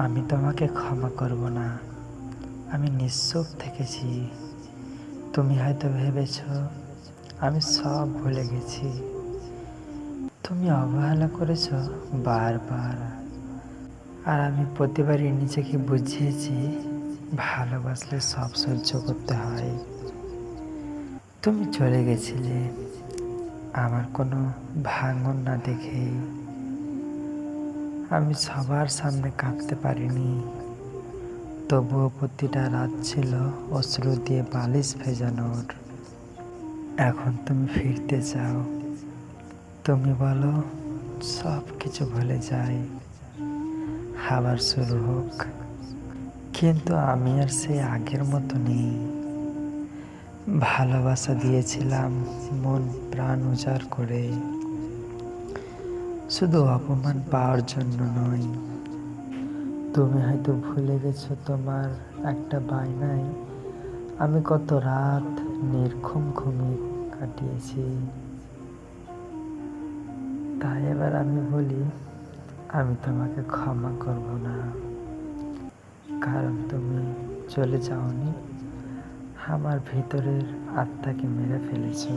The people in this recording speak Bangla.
আমি তোমাকে ক্ষমা করব না। আমি নিঃসুপ থেকেছি। তুমি হয়তো ভেবেছ, আমি সব ভুলে গেছি। তুমি অবহেলা করেছ বারবার। আর আমি প্রতিবারই নিজেকে বুঝিয়েছি, ভালোবাসলে সব সহ্য করতে হয়। তুমি চলে গেছিলে, আমার কোনো ভাঙন না দেখেই আমি সবার সামনে কাঁদতে পারিনি। তবুও প্রতিটা রাত ছিল অশ্রু দিয়ে বালিশ ভেজানোর। এখন তুমি ফিরতে চাও। তুমি বলো সব কিছু ভুলে যাই। আবার শুরু হোক। কিন্তু আমি আর সেই আগের মতো নেই। ভালোবাসা দিয়েছিলাম মন প্রাণ উজাড় করে। শুধু অপমান পাওয়ার জন্য নয়, তুমি হয়তো ভুলে গেছো তোমার একটা বায়নায়। আমি কত রাত নির্ঘুম ঘুমিয়ে কাটিয়েছি। তাই এবার আমি বলি, আমি তোমাকে ক্ষমা করব না। কারণ তুমি চলে যাওনি, আমার ভিতরের আত্মাকে মেরে ফেলেছো।